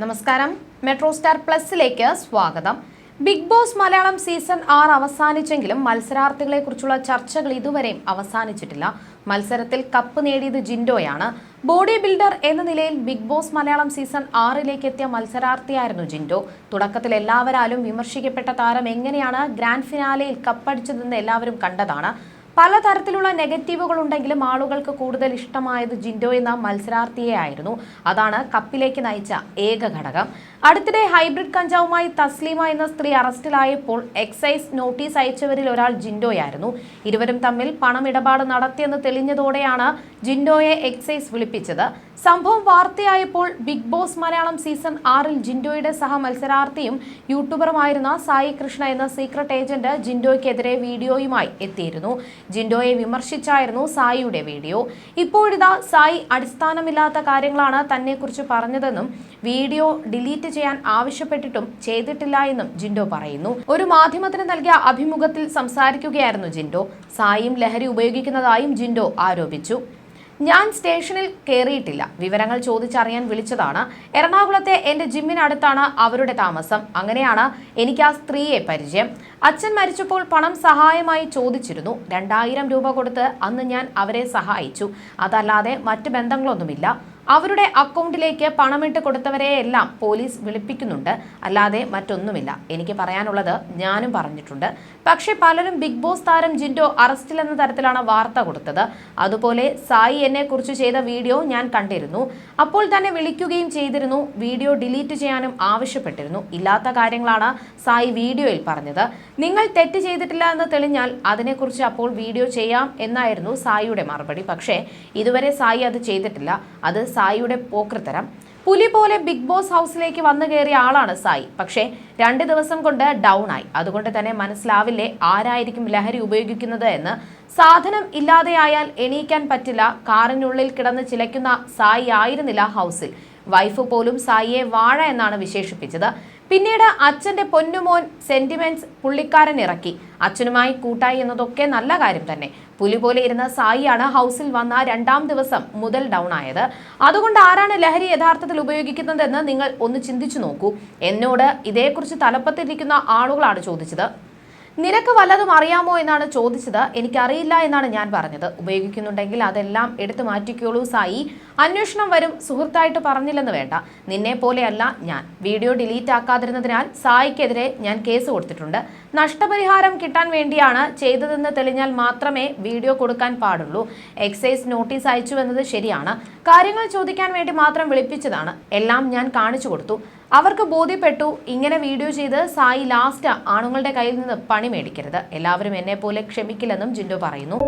നമസ്കാരം. Metro star പ്ലസിലേക്ക് സ്വാഗതം. Big Boss Malayalam season ആറ് അവസാനിച്ചെങ്കിലും മത്സരാർത്ഥികളെ കുറിച്ചുള്ള ചർച്ചകൾ ഇതുവരെയും അവസാനിച്ചിട്ടില്ല. മത്സരത്തിൽ കപ്പ് നേടിയത് ജിൻഡോയാണ്. ബോഡി ബിൽഡർ എന്ന നിലയിൽ ബിഗ് ബോസ് മലയാളം സീസൺ ആറിലേക്ക് എത്തിയ മത്സരാർത്ഥിയായിരുന്നു ജിൻഡോ. തുടക്കത്തിൽ എല്ലാവരാലും വിമർശിക്കപ്പെട്ട താരം എങ്ങനെയാണ് ഗ്രാൻഡ് ഫിനാലയിൽ കപ്പടിച്ചതെന്ന് എല്ലാവരും കണ്ടതാണ്. പലതരത്തിലുള്ള നെഗറ്റീവുകൾ ഉണ്ടെങ്കിലും ആളുകൾക്ക് കൂടുതൽ ഇഷ്ടമായത് ജിൻഡോ എന്ന മത്സരാർത്ഥിയെ ആയിരുന്നു അതാണ് കപ്പിലേക്ക് നയിച്ച ഏക ഘടകം. അടുത്തിടെ ഹൈബ്രിഡ് കഞ്ചാവുമായി തസ്ലീമ എന്ന സ്ത്രീ അറസ്റ്റിലായപ്പോൾ എക്സൈസ് നോട്ടീസ് അയച്ചവരിൽ ഒരാൾ ജിൻഡോയായിരുന്നു. ഇരുവരും തമ്മിൽ പണമിടപാട് നടത്തിയെന്ന് തെളിഞ്ഞതോടെയാണ് ജിൻഡോയെ എക്സൈസ് വിളിപ്പിച്ചത്. സംഭവം വാർത്തയായപ്പോൾ ബിഗ് ബോസ് മലയാളം സീസൺ ആറിൽ ജിൻഡോയുടെ സഹ മത്സരാർത്ഥിയും യൂട്യൂബറുമായിരുന്ന സായി കൃഷ്ണ എന്ന സീക്രട്ട് ഏജന്റ് ജിൻഡോയ്ക്കെതിരെ വീഡിയോയുമായി എത്തിയിരുന്നു. ജിൻഡോയെ വിമർശിച്ചായിരുന്നു സായിയുടെ വീഡിയോ. ഇപ്പോഴിതാ സായി അടിസ്ഥാനമില്ലാത്ത കാര്യങ്ങളാണ് തന്നെക്കുറിച്ച് പറഞ്ഞതെന്നും വീഡിയോ ഡിലീറ്റ് ചെയ്യാൻ ആവശ്യപ്പെട്ടിട്ടും ചെയ്തിട്ടില്ല എന്നും ജിൻഡോ പറയുന്നു. ഒരു മാധ്യമത്തിന് നൽകിയ അഭിമുഖത്തിൽ സംസാരിക്കുകയായിരുന്നു ജിൻഡോ. സായിയും ലഹരി ഉപയോഗിക്കുന്നതായും ജിൻഡോ ആരോപിച്ചു. ഞാൻ സ്റ്റേഷനിൽ കയറിയിട്ടില്ല വിവരങ്ങൾ ചോദിച്ചറിയാൻ വിളിച്ചതാണ്. എറണാകുളത്തെ എന്റെ ജിമ്മിനടുത്താണ് അവരുടെ താമസം. അങ്ങനെയാണ് എനിക്ക് ആ സ്ത്രീയെ പരിചയം. അച്ഛൻ മരിച്ചപ്പോൾ പണം സഹായമായി ചോദിച്ചിരുന്നു. രണ്ടായിരം രൂപ കൊടുത്ത് അന്ന് ഞാൻ അവരെ സഹായിച്ചു. അതല്ലാതെ മറ്റ് ബന്ധങ്ങളൊന്നുമില്ല. അവരുടെ അക്കൗണ്ടിലേക്ക് പണമിട്ട് കൊടുത്തവരെയെല്ലാം പോലീസ് വിളിപ്പിക്കുന്നുണ്ട്. അല്ലാതെ മറ്റൊന്നുമില്ല. എനിക്ക് പറയാനുള്ളത് ഞാനും പറഞ്ഞിട്ടുണ്ട്. പക്ഷേ പലരും ബിഗ് ബോസ് താരം ജിൻഡോ അറസ്റ്റിലെന്ന തരത്തിലാണ് വാർത്ത കൊടുത്തത്. അതുപോലെ സായി എന്നെ കുറിച്ച് ചെയ്ത വീഡിയോ ഞാൻ കണ്ടിരുന്നു. അപ്പോൾ തന്നെ വിളിക്കുകയും ചെയ്തിരുന്നു. വീഡിയോ ഡിലീറ്റ് ചെയ്യാനും ആവശ്യപ്പെട്ടിരുന്നു. ഇല്ലാത്ത കാര്യങ്ങളാണ് സായി വീഡിയോയിൽ പറഞ്ഞത്. നിങ്ങൾ തെറ്റ് ചെയ്തിട്ടില്ല എന്ന് തെളിഞ്ഞാൽ അതിനെക്കുറിച്ച് അപ്പോൾ വീഡിയോ ചെയ്യാം എന്നായിരുന്നു സായിയുടെ മറുപടി. പക്ഷേ ഇതുവരെ സായി അത് ചെയ്തിട്ടില്ല. അത് സായിയുടെ പോക്കൃത്തരം പുലി പോലെ ബിഗ് ബോസ് ഹൗസിലേക്ക് വന്നു കയറിയ ആളാണ് സായി. പക്ഷേ രണ്ട് ദിവസം കൊണ്ട് ഡൗൺ ആയി. അതുകൊണ്ട് തന്നെ മനസ്സിലാവില്ലേ ആരായിരിക്കും ലഹരി ഉപയോഗിക്കുന്നത് എന്ന്. സാധനം ഇല്ലാതെയായാൽ എണീക്കാൻ പറ്റില്ല. കാറിനുള്ളിൽ കിടന്ന് ചിലയ്ക്കുന്ന സായി ആയിരുന്നില്ല ഹൗസിൽ. വൈഫ് പോലും സായിയെ വാഴ എന്നാണ് വിശേഷിപ്പിച്ചത്. പിന്നീട് അച്ഛന്റെ പൊന്നുമോൻ സെന്റിമെന്റ്സ് പുള്ളിക്കാരൻ ഇറക്കി. അച്ഛനുമായി കൂട്ടായി എന്നതൊക്കെ നല്ല കാര്യം തന്നെ. പുലി പോലെ ഇരുന്ന സായിയാണ് ഹൗസിൽ വന്ന രണ്ടാം ദിവസം മുതൽ ഡൗൺ ആയത്. അതുകൊണ്ട് ആരാണ് ലഹരി യഥാർത്ഥത്തിൽ ഉപയോഗിക്കുന്നതെന്ന് നിങ്ങൾ ഒന്ന് ചിന്തിച്ചു നോക്കൂ. എന്നോട് ഇതേക്കുറിച്ച് തലപ്പത്തിരിക്കുന്ന ആളുകളാണ് ചോദിച്ചത്. നിനക്ക് വല്ലതും അറിയാമോ എന്നാണ് ചോദിച്ചത്. എനിക്കറിയില്ല എന്നാണ് ഞാൻ പറഞ്ഞത്. ഉപയോഗിക്കുന്നുണ്ടെങ്കിൽ അതെല്ലാം എടുത്തു മാറ്റിക്കോളൂ സായി. അന്വേഷണം വരും. സുഹൃത്തായിട്ട് പറഞ്ഞില്ലെന്ന് വേണ്ട. നിന്നെ പോലെയല്ല ഞാൻ. വീഡിയോ ഡിലീറ്റ് ആക്കാതിരുന്നതിനാൽ സായിക്കെതിരെ ഞാൻ കേസ് കൊടുത്തിട്ടുണ്ട്. നഷ്ടപരിഹാരം കിട്ടാൻ വേണ്ടിയാണ് ചെയ്തതെന്ന് തെളിഞ്ഞാൽ മാത്രമേ വീഡിയോ കൊടുക്കാൻ പാടുള്ളൂ. എക്സൈസ് നോട്ടീസ് അയച്ചു എന്നത് ശരിയാണ്. കാര്യങ്ങൾ ചോദിക്കാൻ വേണ്ടി മാത്രം വിളിപ്പിച്ചതാണ്. എല്ലാം ഞാൻ കാണിച്ചു കൊടുത്തു. അവർക്ക് ബോധ്യപ്പെട്ടു. ഇങ്ങനെ വീഡിയോ ചെയ്ത് സായി ലാസ്റ്റ് ആണുങ്ങളുടെ കയ്യിൽ നിന്ന് പണി മേടിക്കരുത്. എല്ലാവരും എന്നെ പോലെ ക്ഷമിക്കില്ലെന്നും ജിൻഡോ പറയുന്നു.